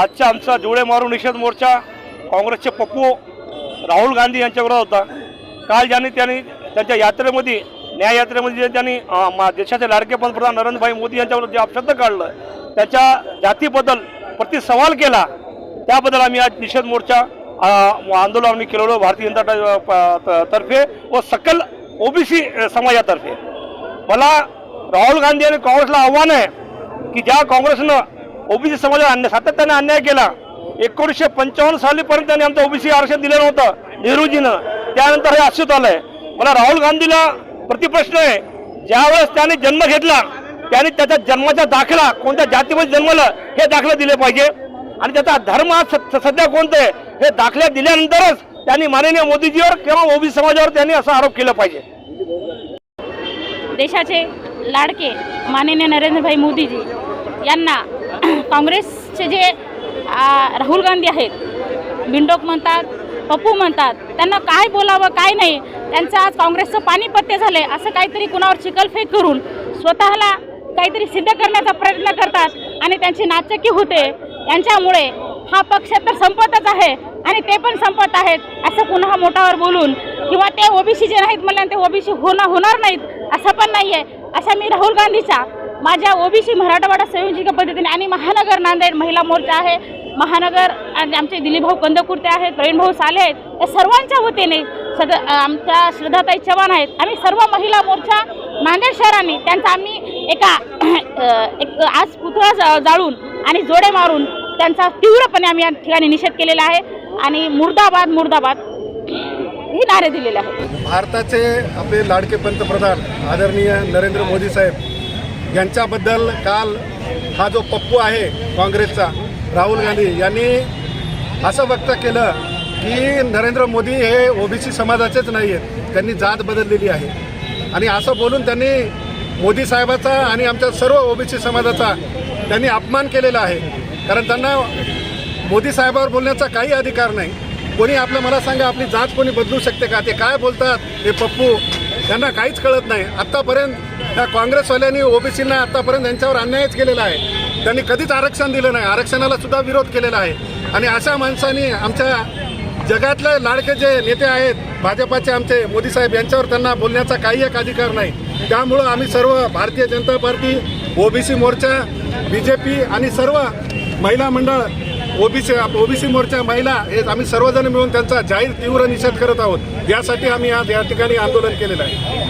आजचा आमचा जुळे मारू निषेध मोर्चा काँग्रेसचे पप्पू राहुल गांधी यांच्याविरोधात होता. काल ज्यांनी त्यांनी त्यांच्या यात्रेमध्ये न्याय यात्रेमध्ये त्यांनी मा- देशाचे लाडके पंतप्रधान नरेंद्रभाई मोदी यांच्यावर जे अपशब्द काढलं त्याच्या जातीबद्दल प्रति सवाल केला त्याबद्दल आम्ही आज निषेध मोर्चा आंदोलन आम्ही केलेलो भारतीय जनता प- त- तर्फे व सकल ओबीसी समाजातर्फे. मला राहुल गांधी आणि काँग्रेसला आव्हान आहे की ज्या काँग्रेसनं ओबीसी समाजाला अन्याय सातत्याने अन्याय केला. एकोणीसशे पंचावन्न सालीपर्यंत त्यांनी आमचं ओबीसी आरक्षण दिलं नव्हतं नेहरूजीनं. त्यानंतर हे अस्तित्व आलंय. मला राहुल गांधीला प्रतिप्रश्न आहे ज्यावेळेस त्याने जन्म घेतला त्याने त्याच्या जन्माचा दाखला कोणत्या जातीमध्ये जन्मलं हे दाखला दिले पाहिजे. आणि त्याचा धर्म आज स- सध्या कोणतं आहे हे दाखल्या दिल्यानंतरच त्यांनी माननीय मोदीजीवर किंवा ओबीसी समाजावर त्यांनी असा आरोप केला पाहिजे. देशाचे लाडके माननीय नरेंद्रभाई मोदीजी यांना काँग्रेसचे जे राहुल गांधी आहेत बिंडोक म्हणतात पप्पू म्हणतात त्यांना काय बोलावं काय नाही त्यांचं आज काँग्रेसचं पाणीपत्ते झाले असं काहीतरी कुणावर चिकलफेक करून स्वतःला काहीतरी सिद्ध करण्याचा प्रयत्न करतात आणि त्यांची नाचकी होते. यांच्यामुळे हा पक्ष तर संपतच आहे आणि ते पण संपत आहेत असं पुन्हा मोठावर बोलून. किंवा ते ओबीसी जे नाहीत म्हणलं ते ओबीसी होणं होणार नाहीत असं पण नाही आहे अशा मी राहुल गांधीचा माझ्या ओबीसी मराठवाडा संयोजिका पद्धतीने आणि महानगर नांदेड महिला मोर्चा आहे. महानगर आणि आमचे दिलीपभाऊ कंदकुर्ते आहेत प्रवीणभाऊ साले आहेत. या सर्वांच्या वतीने सद आमच्या श्रद्धाताई चव्हाण आहेत. आम्ही सर्व महिला मोर्चा नांदेड शहराने त्यांचा आम्ही एका एक आज पुतळा जा- जाळून आणि जोडे मारून त्यांचा तीव्रपणे आम्ही या ठिकाणी निषेध केलेला आहे आणि मुर्दाबाद मुर्दाबाद हे नारे दिलेले आहेत. भारताचे आपले लाडके पंतप्रधान आदरणीय नरेंद्र मोदी साहेब यांच्याबद्दल काल हा जो पप्पू आहे काँग्रेसचा राहुल गांधी यांनी असं व्यक्त केलं की नरेंद्र मोदी हे ओबीसी समाजाचेच नाही आहेत. त्यांनी जात बदललेली आहे. आणि असं बोलून त्यांनी मोदी साहेबाचा आणि आमच्या सर्व ओबीसी समाजाचा त्यांनी अपमान केलेला आहे. कारण त्यांना मोदी साहेबावर बोलण्याचा काही अधिकार नाही. कोणी आपलं मला सांगा आपली जात कोणी बदलू शकते का? ते काय बोलतात हे पप्पू? त्यांना काहीच कळत नाही. आत्तापर्यंत त्या काँग्रेसवाल्यांनी ओबीसींना आत्तापर्यंत त्यांच्यावर अन्यायच केलेला आहे. त्यांनी कधीच आरक्षण दिलं नाही. आरक्षणाला सुद्धा विरोध केलेला आहे. आणि अशा माणसांनी आमच्या जगातले लाडके जे नेते आहेत भाजपाचे आमचे मोदी साहेब यांच्यावर त्यांना बोलण्याचा काही एक अधिकार नाही. त्यामुळं आम्ही सर्व भारतीय जनता पार्टी ओबीसी मोर्चा बी जे पी आणि सर्व महिला मंडळ ओबीसी ओबीसी मोर्चा महिला हे आम्ही सर्वजण मिळून त्यांचा जाहीर तीव्र निषेध करत आहोत. यासाठी आम्ही आज या ठिकाणी आंदोलन केलेलं आहे.